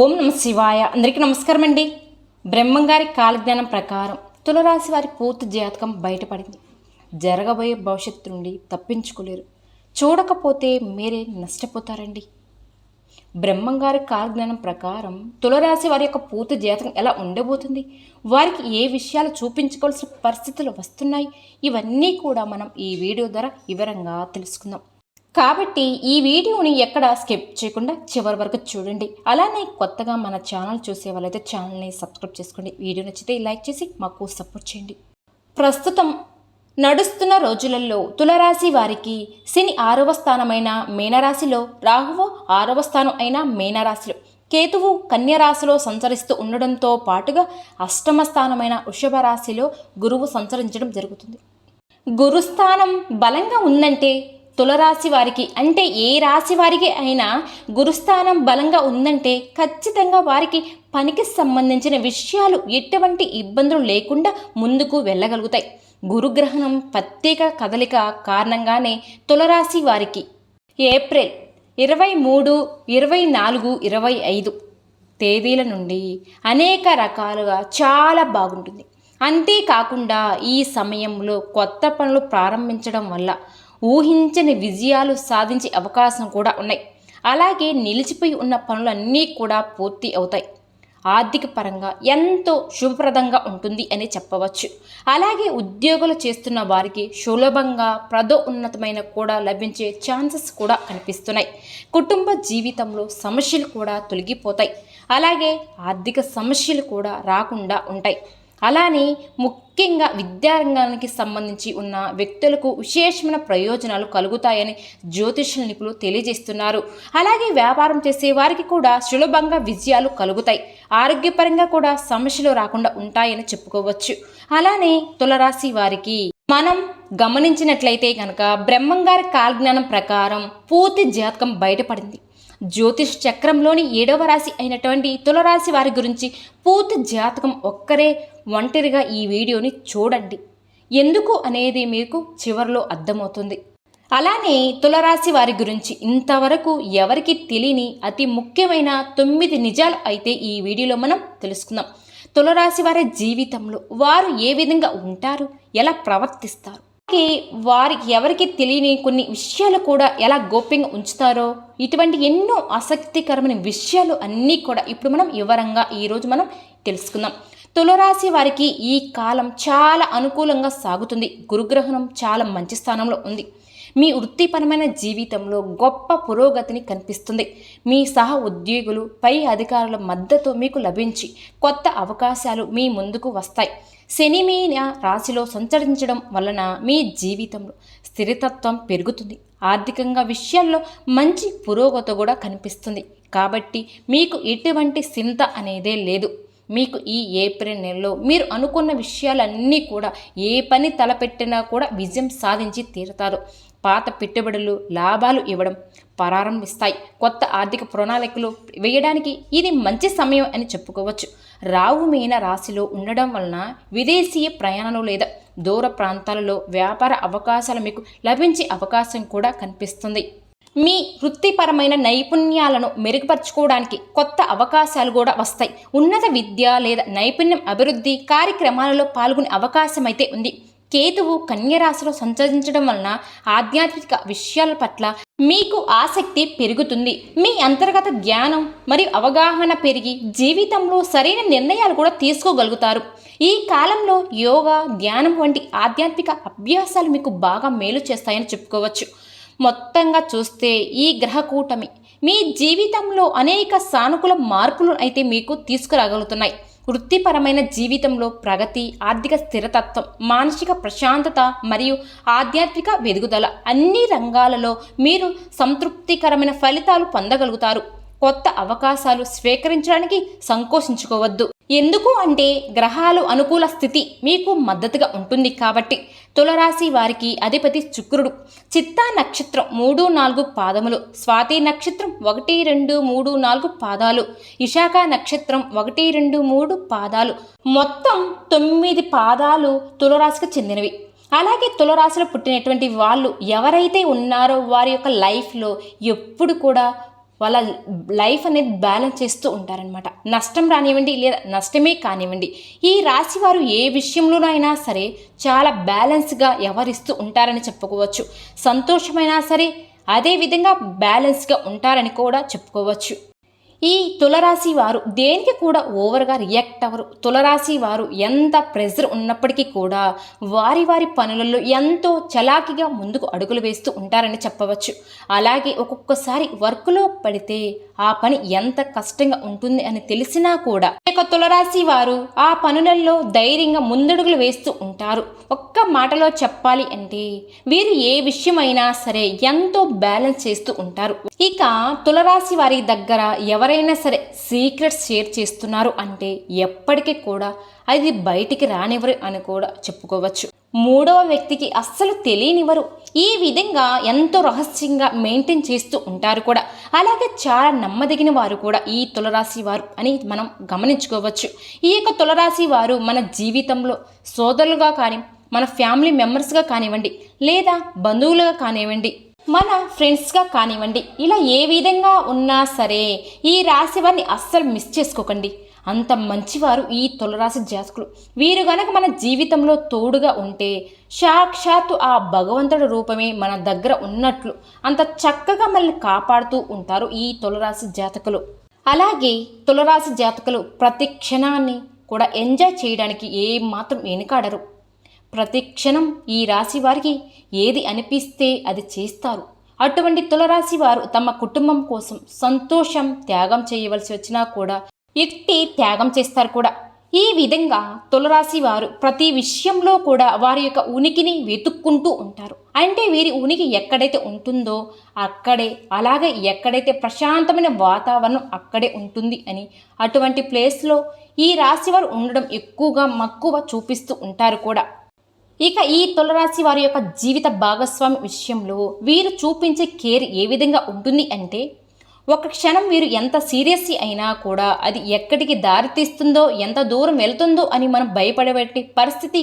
ఓం నమ శివాయ. అందరికీ నమస్కారం అండి బ్రహ్మంగారి కాలజ్ఞానం ప్రకారం తులరాశి వారి పూర్తి జాతకం బయటపడింది. జరగబోయే భవిష్యత్తు నుండి తప్పించుకోలేరు. చూడకపోతే మీరే నష్టపోతారండి. బ్రహ్మంగారి కాలజ్ఞానం ప్రకారం తులరాశి వారి యొక్క పూర్తి జాతకం ఎలా ఉండబోతుంది? వారికి ఏ విషయాలు చూపించుకోవాల్సిన పరిస్థితులు వస్తున్నాయి? ఇవన్నీ కూడా మనం ఈ వీడియో ద్వారా వివరంగా తెలుసుకుందాం. కాబట్టి ఈ వీడియోని ఎక్కడ స్కిప్ చేయకుండా చివరి వరకు చూడండి. అలానే కొత్తగా మన ఛానల్ చూసే వాళ్ళైతే ఛానల్ని సబ్స్క్రైబ్ చేసుకోండి. వీడియో నచ్చితే లైక్ చేసి మాకు సపోర్ట్ చేయండి. ప్రస్తుతం నడుస్తున్న రోజులలో తులరాశి వారికి శని ఆరవ స్థానమైన మీనరాశిలో రాహువు ఆరవ స్థానం అయిన మీనరాశిలో కేతువు కన్యరాశిలో సంచరిస్తూ ఉండడంతో పాటుగా అష్టమ స్థానమైన వృషభ రాశిలో గురువు సంచరించడం జరుగుతుంది. గురుస్థానం బలంగా ఉందంటే తులరాశి వారికి అంటే ఏ రాశి వారికి అయినా గురుస్థానం బలంగా ఉందంటే ఖచ్చితంగా వారికి పనికి సంబంధించిన విషయాలు ఎటువంటి ఇబ్బందులు లేకుండా ముందుకు వెళ్ళగలుగుతాయి. గురుగ్రహణం ప్రత్యేక కదలిక కారణంగానే తులరాశి వారికి ఏప్రిల్ ఇరవై మూడు ఇరవై నాలుగు ఇరవై ఐదు తేదీల నుండి అనేక రకాలుగా చాలా బాగుంటుంది. అంతేకాకుండా ఈ సమయంలో కొత్త పనులు ప్రారంభించడం వల్ల ఊహించని విజయాలు సాధించే అవకాశం కూడా ఉన్నాయి. అలాగే నిలిచిపోయి ఉన్న పనులన్నీ కూడా పూర్తి అవుతాయి. ఆర్థిక పరంగా ఎంతో శుభప్రదంగా ఉంటుంది అని చెప్పవచ్చు. అలాగే ఉద్యోగులు చేస్తున్న వారికి సులభంగా ప్రదోన్నతమైన కూడా లభించే ఛాన్సెస్ కూడా కనిపిస్తున్నాయి. కుటుంబ జీవితంలో సమస్యలు కూడా తొలగిపోతాయి. అలాగే ఆర్థిక సమస్యలు కూడా రాకుండా ఉంటాయి. అలానే ముఖ్యంగా విద్యారంగానికి సంబంధించి ఉన్న వ్యక్తులకు విశేషమైన ప్రయోజనాలు కలుగుతాయని జ్యోతిష నిపుణులు తెలియజేస్తున్నారు. అలాగే వ్యాపారం చేసే వారికి కూడా సులభంగా విజయాలు కలుగుతాయి. ఆరోగ్యపరంగా కూడా సమస్యలు రాకుండా ఉంటాయని చెప్పుకోవచ్చు. అలానే తులరాశి వారికి మనం గమనించినట్లయితే కనుక బ్రహ్మంగారి కాలజ్ఞానం ప్రకారం పూర్తి జాతకం బయటపడింది. జ్యోతిష్ చక్రంలోని ఏడవ రాశి అయినటువంటి తులరాశి వారి గురించి పూర్తి జాతకం ఒక్కరే ఒంటరిగా ఈ వీడియోని చూడండి. ఎందుకు అనేది మీకు చివరిలో అర్థమవుతుంది. అలానే తులరాశి వారి గురించి ఇంతవరకు ఎవరికి తెలియని అతి ముఖ్యమైన తొమ్మిది నిజాలు అయితే ఈ వీడియోలో మనం తెలుసుకుందాం. తులరాశి వారి జీవితంలో వారు ఏ విధంగా ఉంటారు? ఎలా ప్రవర్తిస్తారు? వారి వారికి ఎవరికి తెలియని కొన్ని విషయాలు కూడా ఎలా గోప్యంగా ఉంచుతారో ఇటువంటి ఎన్నో ఆసక్తికరమైన విషయాలు అన్నీ కూడా ఇప్పుడు మనం వివరంగా ఈరోజు మనం తెలుసుకుందాం. తులరాశి వారికి ఈ కాలం చాలా అనుకూలంగా సాగుతుంది. గురుగ్రహణం చాలా మంచి స్థానంలో ఉంది. మీ వృత్తిపరమైన జీవితంలో గొప్ప పురోగతిని కనిపిస్తుంది. మీ సహ ఉద్యోగులు పై అధికారుల మద్దతు మీకు లభించి కొత్త అవకాశాలు మీ ముందుకు వస్తాయి. శని రాశిలో సంచరించడం వలన మీ జీవితంలో స్థిరతత్వం పెరుగుతుంది. ఆర్థికంగా విషయాల్లో మంచి పురోగతి కూడా కనిపిస్తుంది. కాబట్టి మీకు ఎటువంటి చింత అనేదే లేదు. మీకు ఈ ఏప్రిల్ నెలలో మీరు అనుకున్న విషయాలన్నీ కూడా ఏ పని తలపెట్టినా కూడా విజయం సాధించి తీరుతారు. పాత పెట్టుబడులు లాభాలు ఇవ్వడం ప్రారంభిస్తాయి. కొత్త ఆర్థిక ప్రణాళికలు వేయడానికి ఇది మంచి సమయం అని చెప్పుకోవచ్చు. రావు మీన రాశిలో ఉండడం వలన విదేశీయ ప్రయాణాలు లేదా దూర ప్రాంతాలలో వ్యాపార అవకాశాలు మీకు లభించే అవకాశం కూడా కనిపిస్తుంది. మీ వృత్తిపరమైన నైపుణ్యాలను మెరుగుపరచుకోవడానికి కొత్త అవకాశాలు కూడా వస్తాయి. ఉన్నత విద్య లేదా నైపుణ్యం అభివృద్ధి కార్యక్రమాలలో పాల్గొనే అవకాశం అయితే ఉంది. కేతువు కన్యరాశిలో సంచరించడం వలన ఆధ్యాత్మిక విషయాల పట్ల మీకు ఆసక్తి పెరుగుతుంది. మీ అంతర్గత జ్ఞానం మరియు అవగాహన పెరిగి జీవితంలో సరైన నిర్ణయాలు కూడా తీసుకోగలుగుతారు. ఈ కాలంలో యోగా ధ్యానం వంటి ఆధ్యాత్మిక అభ్యాసాలు మీకు బాగా మేలు చేస్తాయని చెప్పుకోవచ్చు. మొత్తంగా చూస్తే ఈ గ్రహ కూటమి మీ జీవితంలో అనేక సానుకూల మార్పులు అయితే మీకు తీసుకురాగలుగుతున్నాయి. వృత్తిపరమైన జీవితంలో ప్రగతి ఆర్థిక స్థిరతత్వం మానసిక ప్రశాంతత మరియు ఆధ్యాత్మిక వెదుగుదల అన్ని రంగాలలో మీరు సంతృప్తికరమైన ఫలితాలు పొందగలుగుతారు. కొత్త అవకాశాలు స్వీకరించడానికి సంకోచించుకోవద్దు. ఎందుకు అంటే గ్రహాలు అనుకూల స్థితి మీకు మద్దతుగా ఉంటుంది కాబట్టి తులరాశి వారికి అధిపతి శుక్రుడు. చిత్తా నక్షత్రం మూడు నాలుగు పాదములు స్వాతి నక్షత్రం ఒకటి రెండు మూడు నాలుగు పాదాలు విశాఖ నక్షత్రం ఒకటి రెండు మూడు పాదాలు. మొత్తం తొమ్మిది పాదాలు తులరాశికి చెందినవి. అలాగే తులరాశిలో పుట్టినటువంటి వాళ్ళు ఎవరైతే ఉన్నారో వారి యొక్క లైఫ్లో ఎప్పుడు కూడా వాళ్ళ లైఫ్ అనేది బ్యాలెన్స్ చేస్తూ ఉంటారనమాట నష్టం రానివ్వండి లేదా నష్టమే కానివ్వండి ఈ రాశి వారు ఏ విషయంలోనైనా సరే చాలా బ్యాలెన్స్గా వ్యవహరిస్తూ ఉంటారని చెప్పుకోవచ్చు. సంతోషమైనా సరే అదేవిధంగా బ్యాలెన్స్గా ఉంటారని కూడా చెప్పుకోవచ్చు. ఈ తులరాశి వారు దేనికి కూడా ఓవర్గా రియాక్ట్ అవ్వరు. తులరాశి వారు ఎంత ప్రెజర్ ఉన్నప్పటికీ కూడా వారి వారి పనులలో ఎంతో చలాకిగా ముందుకు అడుగులు వేస్తూ ఉంటారని చెప్పవచ్చు. అలాగే ఒక్కొక్కసారి వర్క్లో పడితే ఆ పని ఎంత కష్టంగా ఉంటుంది అని తెలిసినా కూడా ఇక తులరాశి వారు ఆ పనులలో ధైర్యంగా ముందడుగులు వేస్తూ ఉంటారు. ఒక్క మాటలో చెప్పాలి అంటే వీరు ఏ విషయమైనా సరే ఎంతో బ్యాలెన్స్ చేస్తూ ఉంటారు. ఇక తులరాశి వారి దగ్గర ఎవరైనా సరే సీక్రెట్స్ షేర్ చేస్తున్నారు అంటే ఎప్పటికీ కూడా అది బయటికి రానివ్వరు అని కూడా చెప్పుకోవచ్చు. మూడవ వ్యక్తికి అస్సలు తెలియనివ్వరు. ఈ విధంగా ఎంతో రహస్యంగా మెయింటైన్ చేస్తూ ఉంటారు కూడా. అలాగే చాలా నమ్మదగిన వారు కూడా ఈ తులరాశి వారు అని మనం గమనించుకోవచ్చు. ఈ యొక్క తులరాశి వారు మన జీవితంలో సోదరులుగా కానీ మన ఫ్యామిలీ మెంబర్స్గా కానివ్వండి లేదా బంధువులుగా కానివ్వండి మన ఫ్రెండ్స్గా కానివ్వండి ఇలా ఏ విధంగా ఉన్నా సరే ఈ రాశి వారిని అస్సలు మిస్ చేసుకోకండి. అంత మంచివారు ఈ తులరాశి జాతకులు. వీరు గనక మన జీవితంలో తోడుగా ఉంటే సాక్షాత్తు ఆ భగవంతుడి రూపమే మన దగ్గర ఉన్నట్లు అంత చక్కగా మనల్ని కాపాడుతూ ఉంటారు ఈ తులరాశి జాతకులు. అలాగే తులరాశి జాతకులు ప్రతి క్షణాన్ని కూడా ఎంజాయ్ చేయడానికి ఏమాత్రం వెనుకాడరు. ప్రతి క్షణం ఈ రాశి వారికి ఏది అనిపిస్తే అది చేస్తారు. అటువంటి తులరాశి వారు తమ కుటుంబం కోసం సంతోషం త్యాగం చేయవలసి వచ్చినా కూడా ఎట్టి త్యాగం చేస్తారు కూడా. ఈ విధంగా తులరాశి వారు ప్రతి విషయంలో కూడా వారి యొక్క ఉనికిని వెతుక్కుంటూ ఉంటారు. అంటే వీరి ఉనికి ఎక్కడైతే ఉంటుందో అక్కడే అలాగే ఎక్కడైతే ప్రశాంతమైన వాతావరణం అక్కడే ఉంటుంది అని అటువంటి ప్లేస్లో ఈ రాశి వారు ఉండడం ఎక్కువగా మక్కువ చూపిస్తూ ఉంటారు కూడా. ఇక ఈ తులరాశి వారి యొక్క జీవిత భాగస్వామి విషయంలో వీరు చూపించే కేర్ ఏ విధంగా ఉంటుంది అంటే ఒక క్షణం వీరు ఎంత సీరియస్ అయినా కూడా అది ఎక్కడికి దారి తీస్తుందో ఎంత దూరం వెళ్తుందో అని మనం భయపడబట్టి పరిస్థితి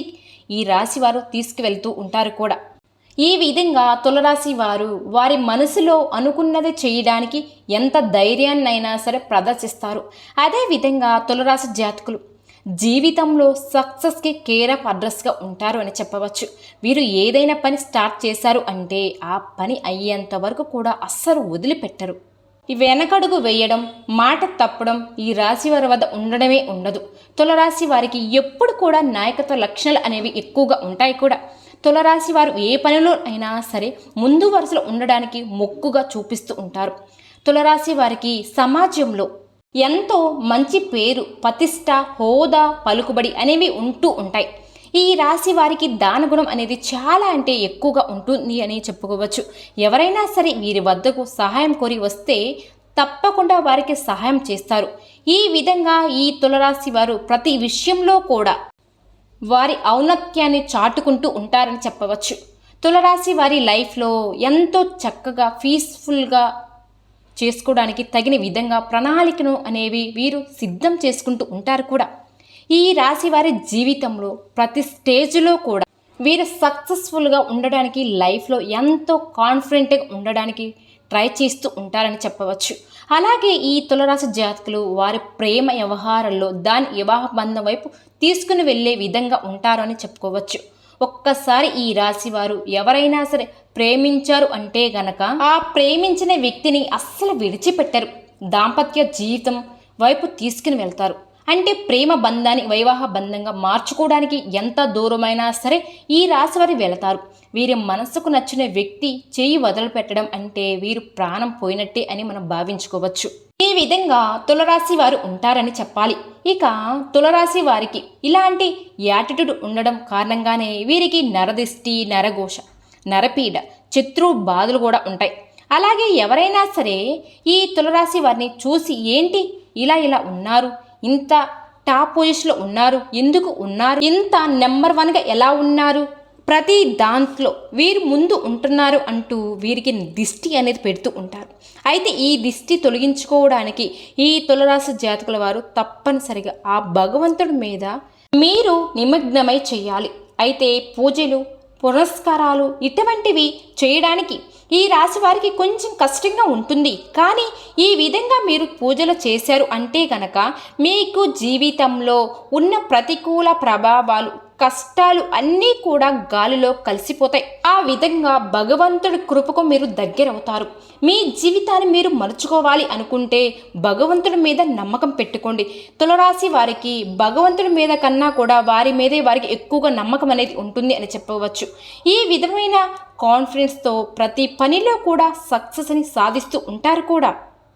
ఈ రాశి వారు తీసుకువెళ్తూ ఉంటారు కూడా. ఈ విధంగా తులరాశి వారు వారి మనసులో అనుకున్నది చేయడానికి ఎంత ధైర్యాన్నైనా సరే ప్రదర్శిస్తారు. అదేవిధంగా తులరాశి జాతకులు జీవితంలో సక్సెస్కి కేర్ ఆఫ్ అడ్రస్గా ఉంటారు అని చెప్పవచ్చు. వీరు ఏదైనా పని స్టార్ట్ చేశారు అంటే ఆ పని అయ్యేంత వరకు కూడా అస్సలు వదిలిపెట్టరు. వెనకడుగు వేయడం మాట తప్పడం ఈ రాశి వారి వద్ద ఉండడమే ఉండదు. తులరాశి వారికి ఎప్పుడు కూడా నాయకత్వ లక్షణాలు అనేవి ఎక్కువగా ఉంటాయి కూడా. తులరాశి వారు ఏ పనిలో అయినా సరే ముందు వరుసలో ఉండడానికి మొక్కుగా చూపిస్తూ ఉంటారు. తులరాశి వారికి సమాజంలో ఎంతో మంచి పేరు ప్రతిష్ట హోదా పలుకుబడి అనేవి ఉంటూ ఉంటాయి. ఈ రాశి వారికి దానగుణం అనేది చాలా అంటే ఎక్కువగా ఉంటుంది అని చెప్పుకోవచ్చు. ఎవరైనా సరే వీరి వద్దకు సహాయం కోరి వస్తే తప్పకుండా వారికి సహాయం చేస్తారు. ఈ విధంగా ఈ తులరాశి వారు ప్రతి విషయంలో కూడా వారి ఔన్నత్యాన్ని చాటుకుంటూ ఉంటారని చెప్పవచ్చు. తులరాశి వారి లైఫ్లో ఎంతో చక్కగా పీస్ఫుల్గా చేసుకోవడానికి తగిన విధంగా ప్రణాళికను అనేవి వీరు సిద్ధం చేసుకుంటూ ఉంటారు కూడా. ఈ రాశి వారి జీవితంలో ప్రతి స్టేజ్లో కూడా వీరు సక్సెస్ఫుల్గా ఉండడానికి లైఫ్లో ఎంతో కాన్ఫిడెంట్గా ఉండడానికి ట్రై చేస్తూ ఉంటారని చెప్పవచ్చు. అలాగే ఈ తులరాశి జాతకులు వారి ప్రేమ వ్యవహారంలో దాని వివాహ బంధం వైపు తీసుకుని వెళ్ళే విధంగా ఉంటారు అని చెప్పుకోవచ్చు. ఒక్కసారి ఈ రాశి వారు ఎవరైనా సరే ప్రేమించారు అంటే గనక ఆ ప్రేమించిన వ్యక్తిని అస్సలు విడిచిపెట్టరు. దాంపత్య జీవితం వైపు తీసుకుని వెళ్తారు. అంటే ప్రేమ బంధాన్ని వైవాహ బంధంగా మార్చుకోవడానికి ఎంత దూరమైనా సరే ఈ రాశి వారి వెళతారు. వీరి మనసుకు నచ్చిన వ్యక్తి చేయి వదిలిపెట్టడం అంటే వీరు ప్రాణం పోయినట్టే అని మనం భావించుకోవచ్చు. ఈ విధంగా తులరాశి వారు ఉంటారని చెప్పాలి. ఇక తులరాశి వారికి ఇలాంటి యాటిట్యూడ్ ఉండడం కారణంగానే వీరికి నరదిష్టి నరఘోష నరపీడ శత్రు బాధలు కూడా ఉంటాయి. అలాగే ఎవరైనా సరే ఈ తులరాశి వారిని చూసి ఏంటి ఇలా ఇలా ఉన్నారు? ఇంత టాప్ పొజిషన్లో ఉన్నారు. ఎందుకు ఉన్నారు? ఇంత నెంబర్ వన్గా ఎలా ఉన్నారు? ప్రతి దాంట్లో వీరు ముందు ఉంటున్నారు అంటూ వీరికి దిష్టి అనేది పెడుతూ ఉంటారు. అయితే ఈ దిష్టి తొలగించుకోవడానికి ఈ తులరాశి జాతకుల వారు తప్పనిసరిగా ఆ భగవంతుడి మీద మీరు నిమగ్నమై చేయాలి. అయితే పూజలు పురస్కారాలు ఇటువంటివి చేయడానికి ఈ రాశి వారికి కొంచెం కష్టంగా ఉంటుంది. కానీ ఈ విధంగా మీరు పూజలు చేశారు అంటే గనక మీకు జీవితంలో ఉన్న ప్రతికూల ప్రభావాలు కష్టాలు అన్నీ కూడా గాలిలో కలిసిపోతాయి. ఆ విధంగా భగవంతుడి కృపకు మీరు దగ్గరవుతారు. మీ జీవితాన్ని మీరు మలుచుకోవాలి అనుకుంటే భగవంతుడి మీద నమ్మకం పెట్టుకోండి. తులరాశి వారికి భగవంతుడి మీద కన్నా కూడా వారి మీదే వారికి ఎక్కువగా నమ్మకం అనేది ఉంటుంది అని చెప్పవచ్చు. ఈ విధమైన కాన్ఫిడెన్స్తో ప్రతి పనిలో కూడా సక్సెస్ని సాధిస్తూ ఉంటారు కూడా.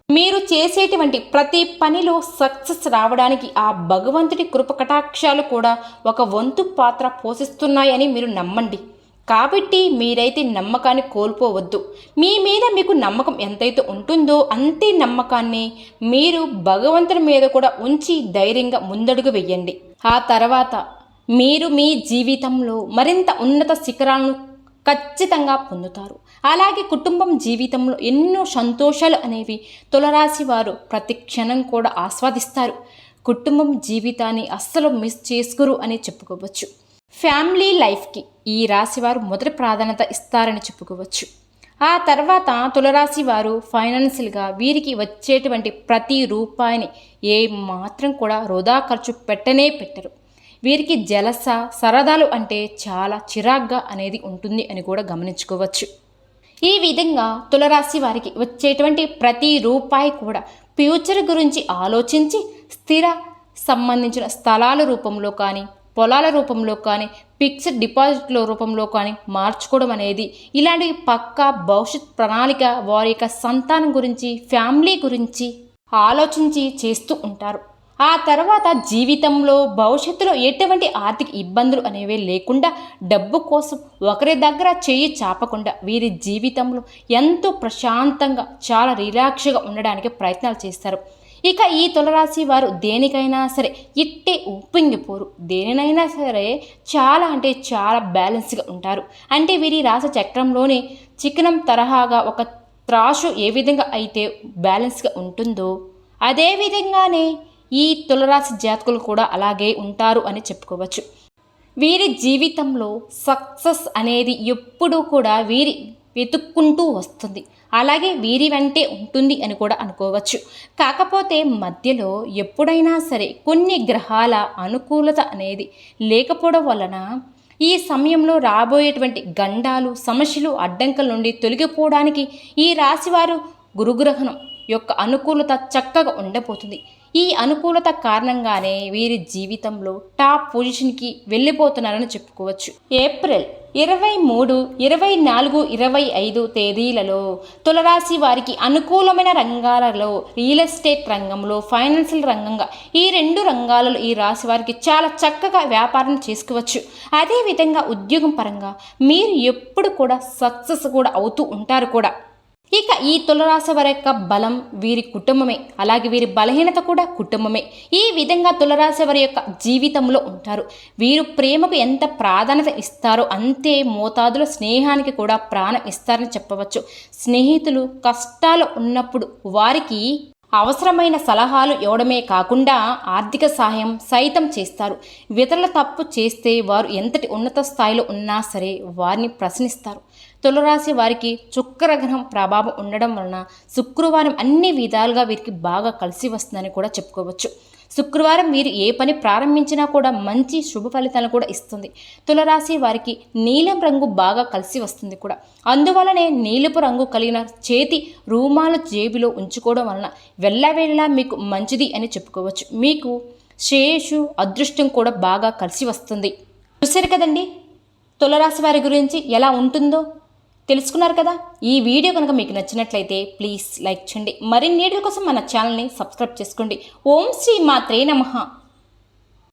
మీరు చేసేటువంటి ప్రతి పనిలో సక్సెస్ రావడానికి ఆ భగవంతుడి కృప కటాక్షాలు కూడా ఒక వంతు పాత్ర పోషిస్తున్నాయని మీరు నమ్మండి. కాబట్టి మీరైతే నమ్మకాన్ని కోల్పోవద్దు. మీ మీద మీకు నమ్మకం ఎంతైతే ఉంటుందో అంతే నమ్మకాన్ని మీరు భగవంతుడి మీద కూడా ఉంచి ధైర్యంగా ముందడుగు వెయ్యండి ఆ తర్వాత మీరు మీ జీవితంలో మరింత ఉన్నత శిఖరాలను ఖచ్చితంగా పొందుతారు. అలాగే కుటుంబం జీవితంలో ఎన్నో సంతోషాలు అనేవి తులరాశి వారు ప్రతి క్షణం కూడా ఆస్వాదిస్తారు. కుటుంబం జీవితాన్ని అస్సలు మిస్ చేసుకురు అని చెప్పుకోవచ్చు. ఫ్యామిలీ లైఫ్కి ఈ రాశి వారు మొదటి ప్రాధాన్యత ఇస్తారని చెప్పుకోవచ్చు. ఆ తర్వాత తులరాశి వారు ఫైనాన్షియల్గా వీరికి వచ్చేటువంటి ప్రతి రూపాయిని ఏ మాత్రం కూడా వృధా ఖర్చు పెట్టనే పెట్టరు. వీరికి జలస సరదాలు అంటే చాలా చిరాగ్గా అనేది ఉంటుంది అని కూడా గమనించుకోవచ్చు. ఈ విధంగా తులరాశి వారికి వచ్చేటువంటి ప్రతి రూపాయి కూడా ఫ్యూచర్ గురించి ఆలోచించి స్థిర సంబంధించిన స్థలాల రూపంలో కానీ పొలాల రూపంలో కానీ ఫిక్స్డ్ డిపాజిట్ల రూపంలో కానీ మార్చుకోవడం అనేది ఇలాంటి పక్కా భవిష్యత్ ప్రణాళిక వారి యొక్క సంతానం గురించి ఫ్యామిలీ గురించి ఆలోచించి చేస్తూ ఉంటారు. ఆ తర్వాత జీవితంలో భవిష్యత్తులో ఎటువంటి ఆర్థిక ఇబ్బందులు అనేవి లేకుండా డబ్బు కోసం ఒకరి దగ్గర చేయి చాపకుండా వీరి జీవితంలో ఎంతో ప్రశాంతంగా చాలా రిలాక్స్గా ఉండడానికి ప్రయత్నాలు చేస్తారు. ఇక ఈ తులరాశి వారు దేనికైనా సరే ఇట్టే ఉప్పింగిపోరు. దేనినైనా సరే చాలా అంటే చాలా బ్యాలెన్స్గా ఉంటారు. అంటే వీరి రాశి చక్రంలోని చికనం తరహాగా ఒక త్రాసు ఏ విధంగా అయితే బ్యాలెన్స్గా ఉంటుందో అదే విధంగానే ఈ తులరాశి జాతకులు కూడా అలాగే ఉంటారు అని చెప్పుకోవచ్చు. వీరి జీవితంలో సక్సెస్ అనేది ఎప్పుడూ కూడా వీరి వెతుక్కుంటూ వస్తుంది. అలాగే వీరి వెంటే ఉంటుంది అని కూడా అనుకోవచ్చు. కాకపోతే మధ్యలో ఎప్పుడైనా సరే కొన్ని గ్రహాల అనుకూలత అనేది లేకపోవడం వలన ఈ సమయంలో రాబోయేటువంటి గండాలు సమస్యలు అడ్డంకుల నుండి తొలగిపోవడానికి ఈ రాశివారు గురుగ్రహణం యొక్క అనుకూలత చక్కగా ఉండబోతుంది. ఈ అనుకూలత కారణంగానే వీరి జీవితంలో టాప్ పొజిషన్కి వెళ్ళిపోతున్నారని చెప్పుకోవచ్చు. ఏప్రిల్ ఇరవై మూడు ఇరవై నాలుగు ఇరవై ఐదు తేదీలలో తులరాశి వారికి అనుకూలమైన రంగాలలో రియల్ ఎస్టేట్ రంగంలో ఫైనాన్షియల్ రంగంగా ఈ రెండు రంగాలలో ఈ రాశి వారికి చాలా చక్కగా వ్యాపారం చేసుకోవచ్చు. అదేవిధంగా ఉద్యోగం పరంగా మీరు ఎప్పుడు కూడా సక్సెస్ కూడా అవుతూ ఉంటారు కూడా. ఇక ఈ తులరాశి వారి యొక్క బలం వీరి కుటుంబమే. అలాగే వీరి బలహీనత కూడా కుటుంబమే. ఈ విధంగా తులరాశి వారి యొక్క జీవితంలో ఉంటారు. వీరు ప్రేమకు ఎంత ప్రాధాన్యత ఇస్తారో అంతే మోతాదులో స్నేహానికి కూడా ప్రాణం ఇస్తారని చెప్పవచ్చు. స్నేహితులు కష్టాలు ఉన్నప్పుడు వారికి అవసరమైన సలహాలు ఇవ్వడమే కాకుండా ఆర్థిక సహాయం సైతం చేస్తారు. ఇతరుల తప్పు చేస్తే వారు ఎంతటి ఉన్నత స్థాయిలో ఉన్నా సరే వారిని ప్రశ్నిస్తారు. తులరాశి వారికి శుక్రగ్రహం ప్రభావం ఉండడం వలన శుక్రవారం అన్ని విధాలుగా వీరికి బాగా కలిసి వస్తుందని కూడా చెప్పుకోవచ్చు. శుక్రవారం వీరు ఏ పని ప్రారంభించినా కూడా మంచి శుభ ఫలితాలను కూడా ఇస్తుంది. తులరాశి వారికి నీలం రంగు బాగా కలిసి వస్తుంది కూడా. అందువలనే నీలపు రంగు కలిగిన చేతి రూమాల జేబులో ఉంచుకోవడం వలన వెళ్ళవేళలా మీకు మంచిది అని చెప్పుకోవచ్చు. మీకు శ్రేయస్సు అదృష్టం కూడా బాగా కలిసి వస్తుంది. చూసారు కదండి? తులరాశి వారి గురించి ఎలా ఉంటుందో? తెలుసుకున్నారు కదా? ఈ వీడియో కనుక మీకు నచ్చినట్లయితే ప్లీజ్ లైక్ చేయండి. మరిన్ని వీడియో కోసం మన ఛానల్ని సబ్స్క్రైబ్ చేసుకోండి. ఓం శ్రీ మాత్రే నమః.